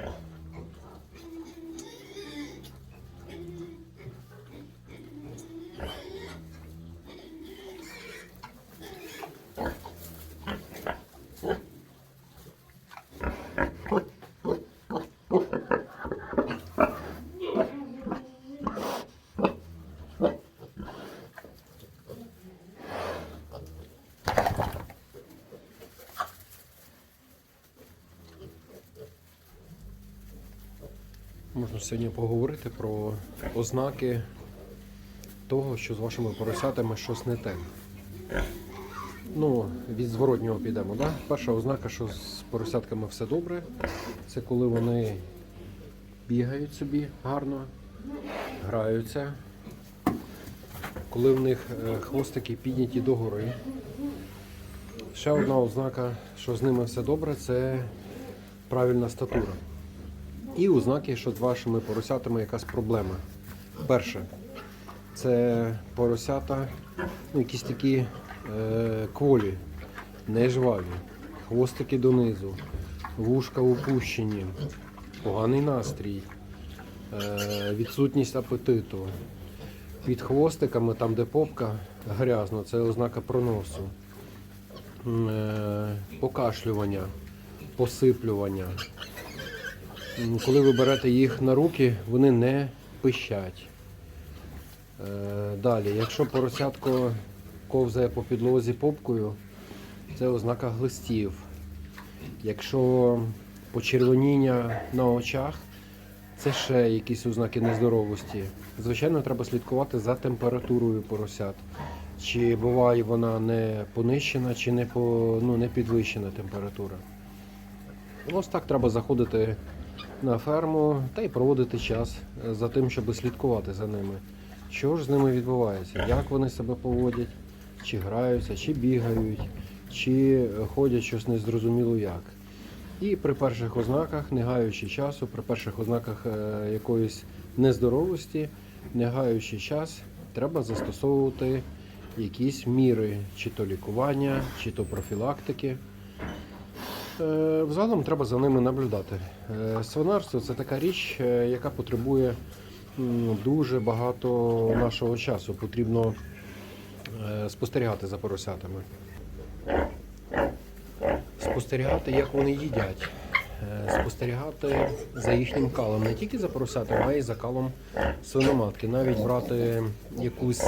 Yeah. Можна сьогодні поговорити про ознаки того, що з вашими поросятами щось не те. Ну, від зворотнього підемо. Да? Перша ознака, що з поросятками все добре, це коли вони бігають собі гарно, граються, коли в них е, хвостики підняті догори. Ще одна ознака, що з ними все добре, це правильна статура. І ознаки, що з вашими поросятами якась проблема. Перше, це поросята, ну, якісь такі е, кволі, нежваві, хвостики донизу, вушка опущені, поганий настрій, е, відсутність апетиту. Під хвостиками, там де попка грязно, це ознака проносу. Е, Покашлювання, посиплювання. М, Коли ви берете їх на руки, вони не пищать. Е, Далі, якщо поросятко ковзає по підлозі попкою, це ознака глистів. Якщо почервоніння на очах, це ще якісь ознаки нездоровості. Звичайно, треба слідкувати за температурою поросят. Чи буває вона не понищена, чи не, по, ну, не підвищена температура. Ось так треба заходити на ферму та й проводити час е, за тим, щоб слідкувати за ними. Що ж з ними відбувається? Як вони себе поводять, чи граються, чи бігають, чи ходять щось незрозуміло як. І при перших ознаках, не гаючи часу, при перших ознаках е, якоїсь нездоровості, не гаючи час, треба застосовувати якісь міри, чи то лікування, чи то профілактики. Е, Взагалом треба за ними наблюдати. Е, Свинарство це така річ, е, яка потребує дуже багато нашого часу. Потрібно спостерігати за поросятами. Спостерігати, як вони їдять. Спостерігати за їхнім калом, не тільки за поросятами, а й за калом свиноматки. Навіть брати якусь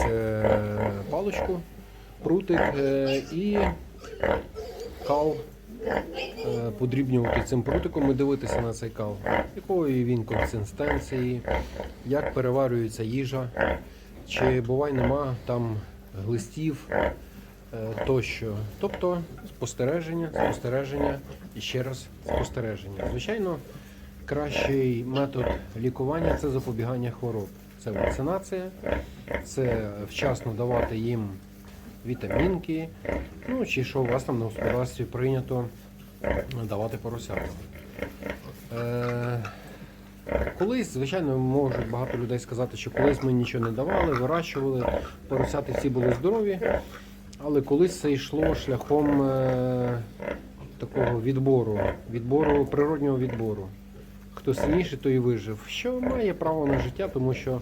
паличку, прутик і кал подрібнювати цим прутиком і дивитися на цей кал, якої він консистенції, як переварюється їжа, чи буває нема там глистів е, тощо. Тобто спостереження, спостереження і ще раз спостереження. Звичайно, кращий метод лікування це запобігання хвороб. Це вакцинація, це вчасно давати їм вітамінки, ну чи що у вас там на господарстві прийнято давати поросятам. Е, Колись, звичайно, можуть багато людей сказати, що колись ми нічого не давали, вирощували, поросяти всі були здорові, але колись це йшло шляхом е, такого відбору, відбору, природнього відбору. Хто сильніший, той і вижив. Що має право на життя, тому що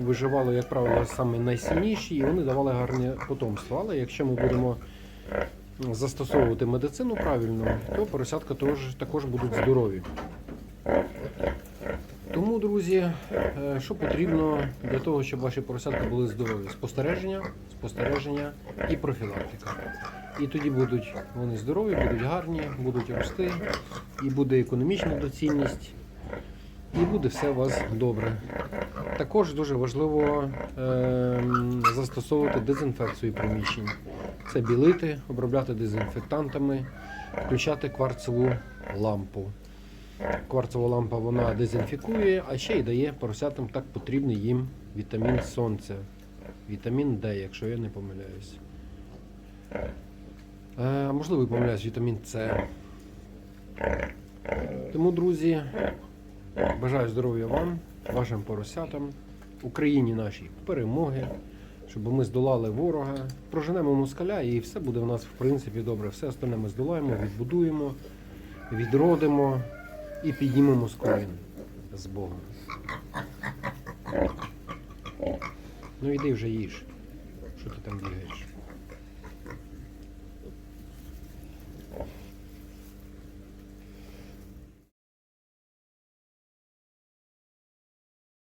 виживали, як правило, саме найсильніші, і вони давали гарне потомство. Але якщо ми будемо застосовувати медицину правильно, то поросятка також, будуть здорові. Тому, друзі, е, що потрібно для того, щоб ваші поросятка були здорові? Спостереження, спостереження і профілактика. І тоді будуть вони здорові, будуть гарні, будуть рости, і буде економічна доцільність, і буде все у вас добре. Також дуже важливо ем, застосовувати дезінфекцію приміщень. Це білити, обробляти дезінфектантами, включати кварцеву лампу. Кварцева лампа вона дезінфікує, а ще й дає поросятам так потрібний їм вітамін сонця. Вітамін Д, якщо я не помиляюсь. Е, можливо, помиляюсь, вітамін С. Тому, друзі, бажаю здоров'я вам, вашим поросятам, Україні нашій перемоги, щоб ми здолали ворога, проженемо москаля і все буде в нас в принципі добре. Все остальне ми здолаємо, відбудуємо, відродимо і піднімемо з колін з Богом. Ну іди вже їж. Що ти там бігаєш?